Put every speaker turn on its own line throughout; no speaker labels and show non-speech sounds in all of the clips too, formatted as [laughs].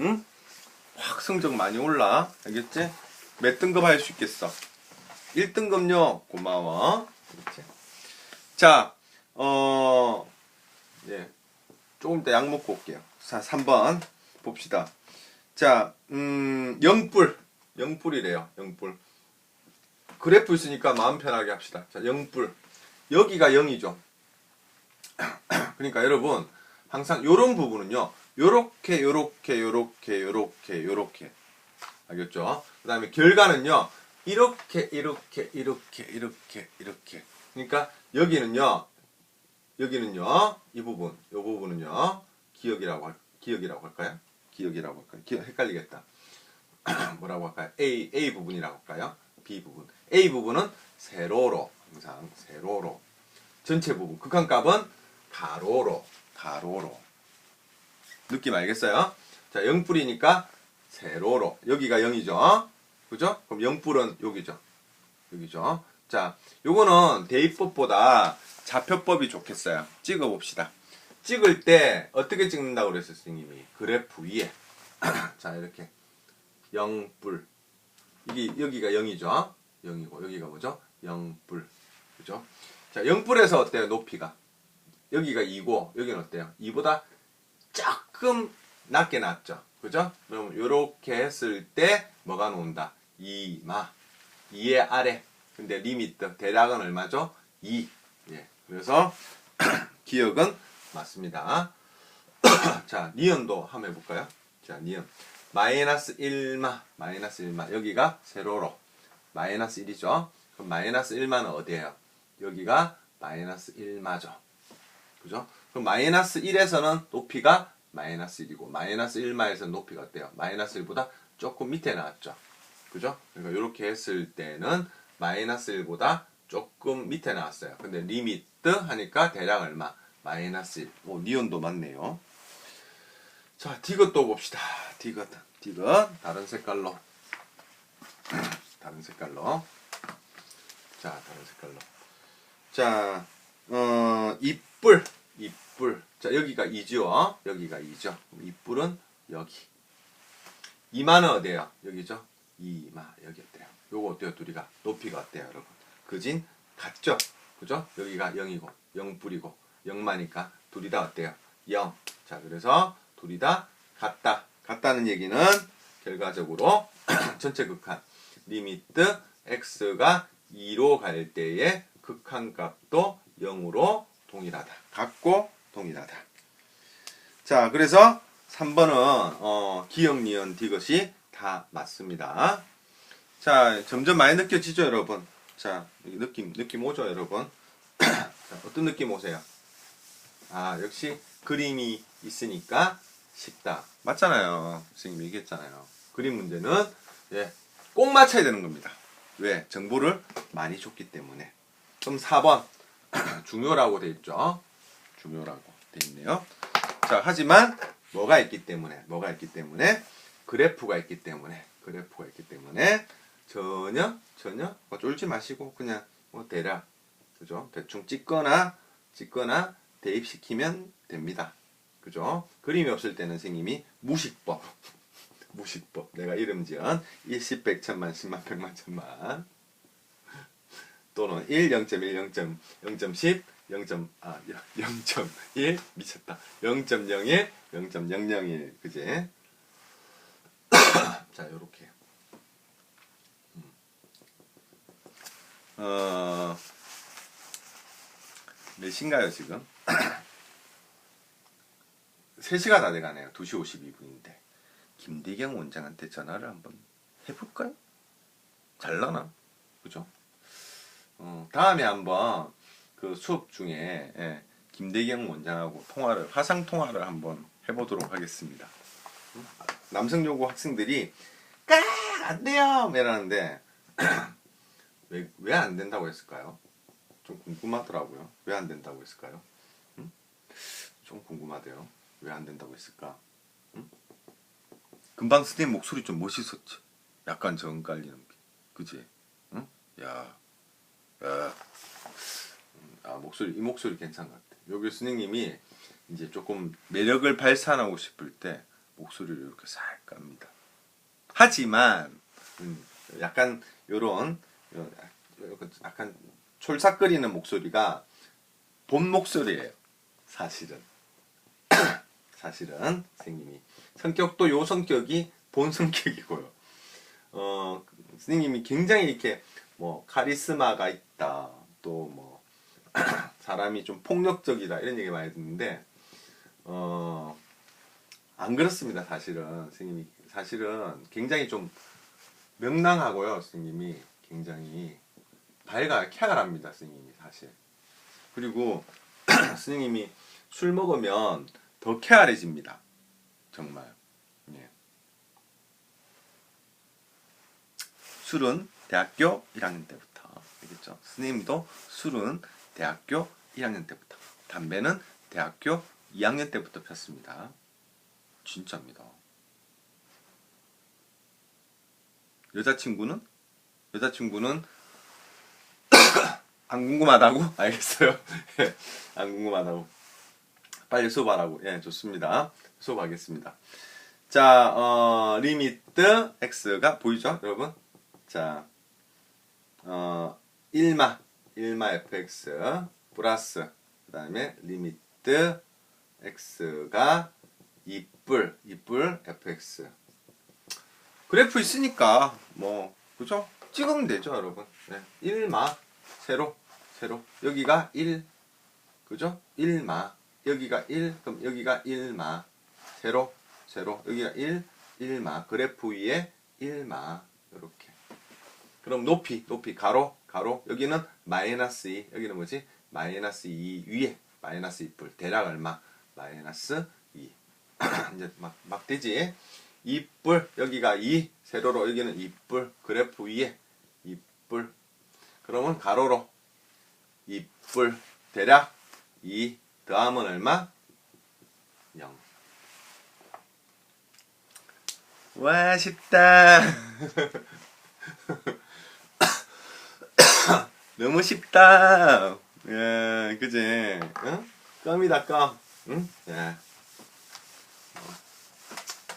응? 확 성적 많이 올라. 알겠지? 몇 등급 할 수 있겠어? 1등급요. 고마워. 그렇지. 자, 어, 예. 조금 이따 약 먹고 올게요. 자, 3번 봅시다. 자, 음, 영뿔. 영뿔이래요. 영뿔. 그래프 있으니까 마음 편하게 합시다. 자, 영뿔. 여기가 0이죠. [clears throat] 그러니까 여러분, 항상 요런 부분은요. 요렇게, 요렇게, 요렇게, 요렇게, 요렇게. 알겠죠? 그 다음에 결과는요. 이렇게, 이렇게, 이렇게, 이렇게, 이렇게. 그러니까 여기는요. 여기는요. 이 부분, 이 부분은요. 기억이라고 할, 기억이라고 할까요? 기억이라고 할까요? 기억, 헷갈리겠다. [clears throat] 뭐라고 할까요? A, A 부분이라고 할까요? B 부분. A 부분은 세로로, 항상 세로로. 전체 부분, 극한값은 가로로, 가로로. 느낌 알겠어요? 자, 0불이니까 세로로. 여기가 0이죠? 그죠? 그럼 0불은 여기죠. 여기죠. 자, 요거는 대입법보다 좌표법이 좋겠어요. 찍어 봅시다. 찍을 때 어떻게 찍는다고 그랬어요, 선생님이? 그래프 위에. [clears throat] 자, 이렇게. 0불. 이게, 여기가 0이죠? 0이고, 여기가 뭐죠? 0불. 그죠? 자, 0불에서 어때요, 높이가? 여기가 2고, 여기는 어때요? 2보다 조금 낮게 났죠. 그죠? 그럼 요렇게 했을 때 뭐가 나온다? 2마. 2의 아래. 근데 리미트 대략은 얼마죠? 2. 예. 그래서 [clears throat] 기억은 맞습니다. [clears throat] 자, 니은도 한번 해 볼까요? 자, 니은. 마이너스 1마. 마이너스 1마. 여기가 세로로. 마이너스 1이죠. 그럼 마이너스 1마는 어디예요? 여기가 마이너스 1마죠. 그죠? 그럼 마이너스 1에서는 높이가 마이너스 1이고 마이너스 1마에서는 높이가 어때요? 마이너스 1보다 조금 밑에 나왔죠. 그죠? 그러니까 이렇게 했을 때는 마이너스 1보다 조금 밑에 나왔어요. 근데 리미트 하니까 대략 얼마? 마이너스 1. 오, 니온도 맞네요. 자, 디귿도 봅시다. 디귿. 디귿. 다른 색깔로. [clears throat] 다른 색깔로. 자, 다른 색깔로. 자, 어, 이뿔. 이뿔. 자, 여기가 2죠. 여기가 2죠. 이뿔은 여기. 이마는 어디에요? 여기죠? 이마. 여기 어때요? 요거 어때요? 둘이가. 높이가 어때요, 여러분? 그진? 같죠? 그죠? 여기가 0이고, 0뿔이고, 0마니까 둘이 다 어때요? 0. 자, 그래서 둘이 다 같다. 같다는 얘기는 결과적으로 [clears throat] 전체 극한 리미트 x가 2로 갈 때의 극한 값도 0으로 동일하다. 같고 동일하다. 자, 그래서 3번은 어, 기억, 니은, 디귿이 다 맞습니다. 자, 점점 많이 느껴지죠, 여러분? 자, 느낌, 느낌 오죠, 여러분? [clears throat] 자, 어떤 느낌 오세요? 아, 역시 그림이 있으니까 쉽다. 맞잖아요. 선생님 얘기했잖아요. 그림 문제는, 예, 꼭 맞춰야 되는 겁니다. 왜? 정보를 많이 줬기 때문에. 그럼 4번. [coughs] 중요라고 돼 있죠. 중요라고 돼 있네요. 자, 하지만 뭐가 있기 때문에, 뭐가 있기 때문에, 그래프가 있기 때문에, 그래프가 있기 때문에 전혀 전혀 뭐 쫄지 마시고 그냥 뭐 대략 그죠? 대충 찍거나 찍거나 대입시키면 됩니다. 그죠? 그림이 없을 때는 선생님이 무식법 [laughs] 무식법 내가 이름 지은 일십 백천만 십만 백만 천만 또는 1, 0.1, 0.0, 0.10, 0. 아, 0.1 미쳤다. 0.01, 0.001 그지? [coughs] 자, 요렇게. 음. 어, 몇 시인가요, 지금? [coughs] 3시가 다 돼가네요. 2시 52분인데. 김대경 원장한테 전화를 한번 해볼까요? 잘라나? 그죠? 어, 다음에 한번 그 수업 중에 예, 김대경 원장하고 통화를 화상 통화를 한번 해보도록 하겠습니다. 음? 남성여고 학생들이 까안 돼요 이러는데 [clears throat] 왜왜안 된다고 했을까요? 좀 궁금하더라고요. 왜 안 된다고 했을까요? 음? 좀 궁금하대요. 왜 안 된다고 했을까? 음? 금방 선생님 목소리 좀 멋있었지. 약간 정 깔리는 게. 그지? 응? 야. 야. 음, 아 목소리 이 목소리 괜찮은 것 같아. 여기 스님님이 이제 조금 매력을 발산하고 싶을 때 목소리를 이렇게 싹 깝니다. 하지만 음, 약간 요런 요- 요- 약간 촐싹거리는 목소리가 본 목소리예요. 사실은 [coughs] 사실은 선생님이 성격도 요 성격이 본 성격이고요. 어 선생님이 굉장히 이렇게 뭐 카리스마가 있다. 또 뭐 [clears throat] 사람이 좀 폭력적이다. 이런 얘기 많이 듣는데 어 안 그렇습니다 사실은. 선생님이 사실은 굉장히 좀 명랑하고요 선생님이. 굉장히 밝아요 쾌활합니다 선생님이 사실. 그리고 [clears throat] 선생님이 술 먹으면 더 쾌활해집니다. 정말. 예. 술은 대학교 1학년 때부터 알겠죠 선생님도 술은 대학교 1학년 때부터 담배는 대학교 2학년 때부터 폈습니다 진짜입니다. 여자친구는? 여자친구는 [coughs] 안 궁금하다고? [laughs] 알겠어요. [laughs] 예, 안 궁금하다고. 빨리 수업하라고. 예, 좋습니다. 수업하겠습니다. 자, 어, 리미트 x가 보이죠, 여러분? 자, 어, 1마, 1마 fx 플러스 그 다음에 리미트 x가 2뿔, 2뿔 fx. 그래프 있으니까 뭐 그죠? 찍으면 되죠 여러분. 네. 1마 세로 세로. 여기가 1 그죠? 1마. 여기가 1 그럼 여기가 1마. 세로 세로. 여기가 1 1마. 그래프 위에 1마. 이렇게. 그럼 높이 높이 가로 가로 여기는 마이너스 2 여기는 뭐지? 마이너스 2 위에 마이너스 2뿔 대략 얼마? 마이너스 2 [clears throat] 이제 막, 막 되지 2뿔 여기가 2 세로로 여기는 2뿔 그래프 위에 2뿔 그러면 가로로 2뿔 대략 2 더하면 얼마? 0 와, 쉽다. [laughs] 너무 쉽다. 예, 그지? 응? 껌이다, 껌. 응? 예.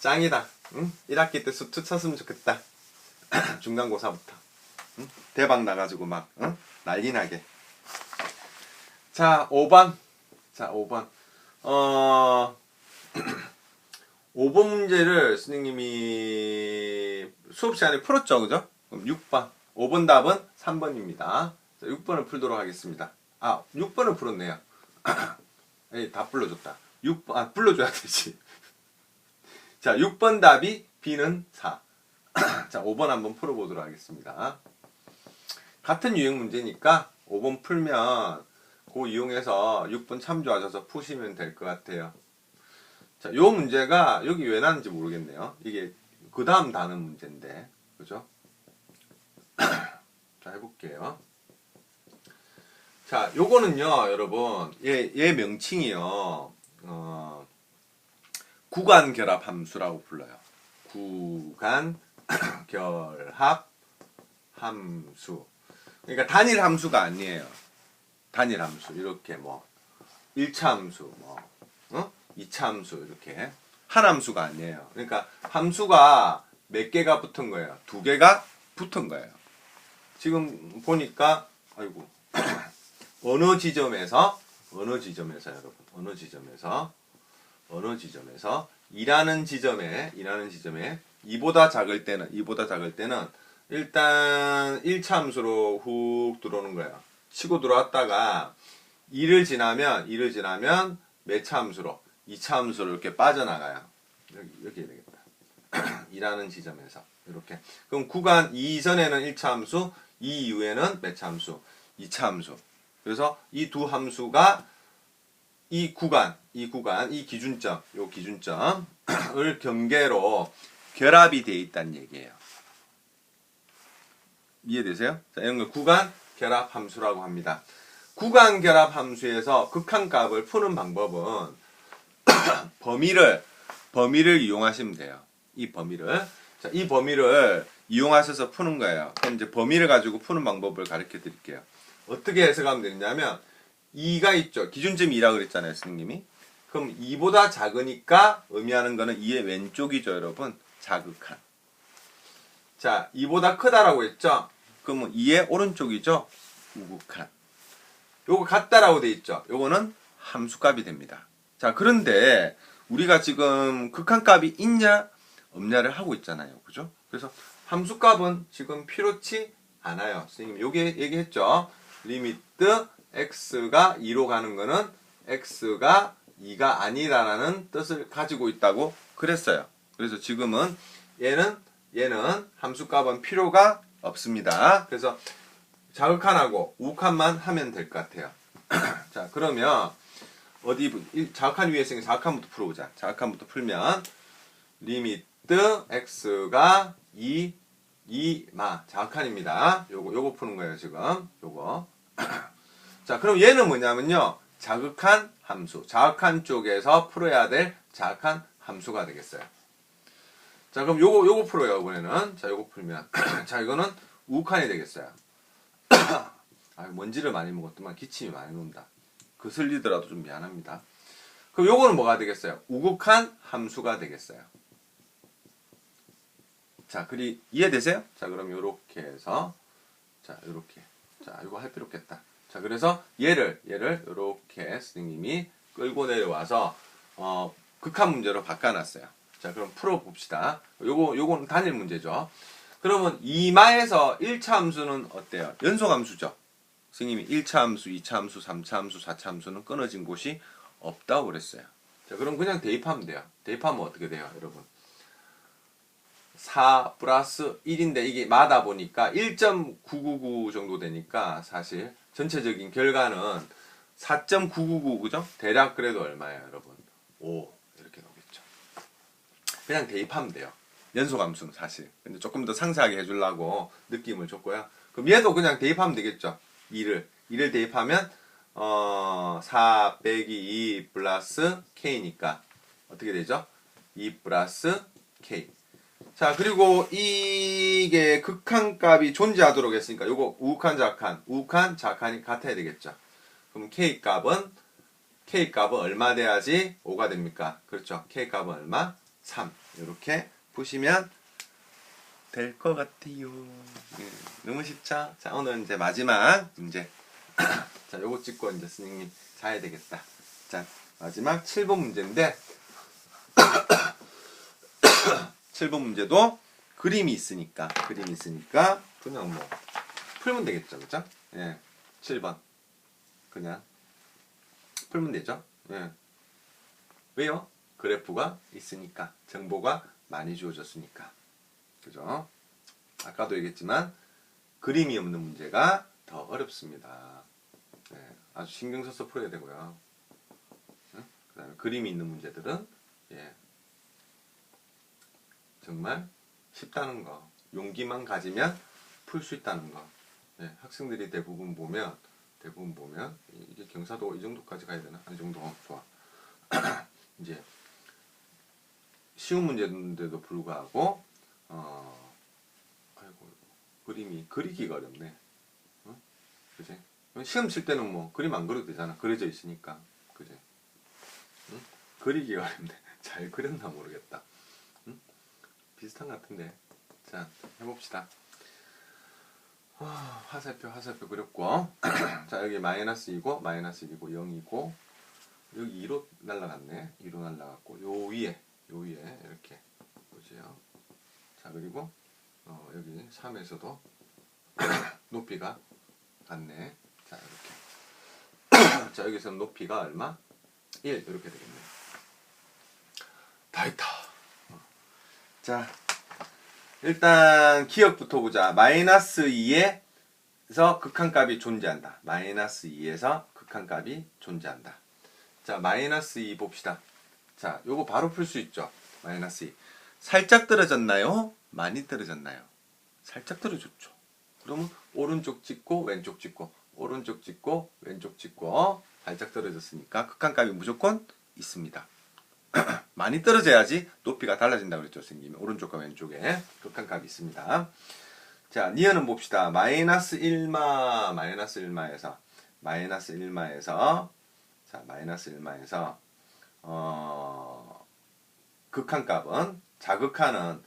짱이다. 응? 1학기 때 수투 쳤으면 좋겠다. [coughs] 중간고사부터. 응? 대박 나가지고 막, 응? 난리 나게. 자, 5번. 자, 5번. 어, [coughs] 5번 문제를 선생님이 수업 시간에 풀었죠, 그죠? 그럼 6번. 5번 답은 3번입니다. 자, 6번을 풀도록 하겠습니다. 아, 6번을 풀었네요. [coughs] 에이, 다 불러줬다. 6번, 아, 불러줘야 되지. [laughs] 자, 6번 답이 B는 4. [coughs] 자, 5번 한번 풀어보도록 하겠습니다. 같은 유형 문제니까 5번 풀면 그 이용해서 6번 참조하셔서 푸시면 될 것 같아요. 자, 요 문제가 여기 왜 나는지 모르겠네요. 이게 그 다음 단어 문제인데, 그죠? [coughs] 자, 해볼게요. 자, 요거는요, 여러분, 얘, 얘 명칭이요, 어, 구간 결합 함수라고 불러요. 구간 [clears throat] 결합 함수. 그러니까 단일 함수가 아니에요. 단일 함수. 이렇게 뭐, 1차 함수, 뭐, 어? 2차 함수, 이렇게. 한 함수가 아니에요. 그러니까 함수가 몇 개가 붙은 거예요? 두 개가 붙은 거예요. 지금 보니까, 아이고. [clears throat] 어느 지점에서, 어느 지점에서, 여러분, 어느 지점에서, 어느 지점에서, 이라는 지점에, 이라는 지점에, 이보다 작을 때는, 이보다 작을 때는, 일단 1차 함수로 훅 들어오는 거예요. 치고 들어왔다가 2를 지나면 2를 지나면 2차 함수로 이렇게 빠져나가요. 여기 해야 되겠다. 2라는 지점에서 이렇게. 그럼 구간 2 이전에는 1차 함수, 2 이후에는? 2차 함수. 그래서 이 두 함수가 이 구간, 이 구간, 이 기준점, 요 기준점을 [clears throat] 경계로 결합이 되어 있다는 얘기예요. 이해되세요? 자, 이런 걸 구간 결합 함수라고 합니다. 구간 결합 함수에서 극한 값을 푸는 방법은 [clears throat] 범위를 범위를 이용하시면 돼요. 이 범위를 자, 이 범위를 이용하셔서 푸는 거예요. 그럼 이제 범위를 가지고 푸는 방법을 가르쳐 드릴게요. 어떻게 해석하면 되냐면 2가 있죠. 기준점이 2라고 그랬잖아요, 선생님이. 그럼 2보다 작으니까 의미하는 거는 2의 왼쪽이죠, 여러분. 자극한. 자, 2보다 크다라고 했죠? 그러면 2의 오른쪽이죠? 우극한. 요거 같다라고 돼 있죠? 요거는 함수값이 됩니다. 자, 그런데 우리가 지금 극한값이 있냐, 없냐를 하고 있잖아요. 그죠? 그래서 함수값은 지금 필요치 않아요. 선생님, 요게 얘기했죠? 리미트 x가 2로 가는 거는 x가 2가 아니라는 뜻을 가지고 있다고 그랬어요. 그래서 지금은 얘는 얘는 함수값은 필요가 없습니다. 그래서 자극한하고 우칸만 하면 될 것 같아요. [clears throat] 자, 그러면 어디 자극한 위에 있으니까 자극한부터 풀어보자. 자극한부터 풀면 리미트 x가 2 2마 자극한입니다. 요거 요거 푸는 거예요, 지금. 요거. [clears throat] 자, 그럼 얘는 뭐냐면요. 자극한 함수. 자극한 쪽에서 풀어야 될 자극한 함수가 되겠어요. 자, 그럼 요거 요거 풀어요, 이번에는. 자, 요거 풀면 [clears throat] 자, 이거는 우칸이 되겠어요. [clears throat] 아, 먼지를 많이 먹었더만 기침이 많이 논다. 그슬리더라도 좀 미안합니다. 그럼 요거는 뭐가 되겠어요? 우극한 함수가 되겠어요. 자, 그리 이해되세요? 자, 그럼 요렇게 해서 자, 요렇게. 자, 이거 할 필요 없겠다. 자, 그래서 얘를 얘를 요렇게 선생님이 끌고 내려와서 어, 극한 문제로 바꿔 놨어요. 자, 그럼 풀어 봅시다. 요거 요거는 단일 문제죠. 그러면 2마에서 1차 함수는 어때요? 연속 함수죠. 선생님이 1차 함수, 2차 함수, 3차 함수, 4차 함수는 끊어진 곳이 없다고 그랬어요. 자, 그럼 그냥 대입하면 돼요. 대입하면 어떻게 돼요, 여러분? 4 플러스 1인데 이게 마다 보니까 1.999 정도 되니까 사실 전체적인 결과는 4.999 그죠? 대략 그래도 얼마예요, 여러분? 5 이렇게 나오겠죠. 그냥 대입하면 돼요. 연속 함수는 사실. 근데 조금 더 상세하게 해주려고 느낌을 줬고요. 그럼 얘도 그냥 대입하면 되겠죠. 2를 2를 대입하면 어, 4 빼기 2 플러스 k니까 어떻게 되죠? 2 플러스 k. 자 그리고 이게 극한값이 존재하도록 했으니까 요거 우극한 작한 우극한 작한이 같아야 되겠죠. 그럼 k 값은 k 값은 얼마 돼야지 5가 됩니까? 그렇죠. k 값은 얼마? 3 이렇게 푸시면 될 것 같아요. 예, 너무 쉽죠? 자 오늘 이제 마지막 문제. [clears throat] 자 요거 찍고 이제 스님님 자야 되겠다. 자 마지막 7번 문제인데 7번 문제도 그림이 있으니까 그림이 있으니까 그냥 뭐 풀면 되겠죠, 그죠? 예, 7번 그냥 풀면 되죠. 예. 왜요? 그래프가 있으니까 정보가 많이 주어졌으니까 그죠? 아까도 얘기했지만 그림이 없는 문제가 더 어렵습니다. 예, 아주 신경 써서 풀어야 되고요. 응? 그 다음에 그림이 있는 문제들은 예, 정말 쉽다는 거, 용기만 가지면 풀 수 있다는 거. 예, 학생들이 대부분 보면 대부분 보면 이- 이게 경사도 이 정도까지 가야 되나? 아, 이 정도 좋아. [clears throat] 이제 쉬운 문제인데도 불구하고 어 아이고 그림이 그리기가 어렵네. 어? 그지? 시험 칠 때는 뭐 그림 안 그려도 되잖아. 그려져 있으니까. 그지? 응? 그리기가 어렵네. [laughs] 잘 그렸나 모르겠다. 응? 비슷한 것 같은데. 자, 해봅시다. 아, 화살표, 화살표 그렸고. [clears throat] 자, 여기 마이너스 2고, 마이너스 1이고, 0이고, 여기 2로 날라갔네. 2로 날라갔고, 요 위에, 요 위에, 이렇게. 보세요. 자, 그리고, 어, 여기 3에서도 [clears throat] 높이가 같네. 자, 이렇게. [clears throat] 자, 여기서 높이가 얼마? 1, 이렇게 되겠네. 다 했다. 어. 자, 일단 기억부터 보자. 마이너스 2에서 극한값이 존재한다. 마이너스 2에서 극한값이 존재한다. 자, 마이너스 2 봅시다. 자, 요거 바로 풀 수 있죠. 마이너스 2. 살짝 떨어졌나요? 많이 떨어졌나요? 살짝 떨어졌죠. 그러면 오른쪽 찍고 왼쪽 찍고 오른쪽 찍고 왼쪽 찍고 살짝 떨어졌으니까 극한값이 무조건 있습니다. [clears throat] 많이 떨어져야지 높이가 달라진다고 그랬죠, 선생님이. 오른쪽과 왼쪽에 극한값이 있습니다. 자, 니은은 봅시다. 마이너스 1마, 마이너스 1마에서, 마이너스 1마에서, 자, 마이너스 1마에서, 어, 극한값은 자극하는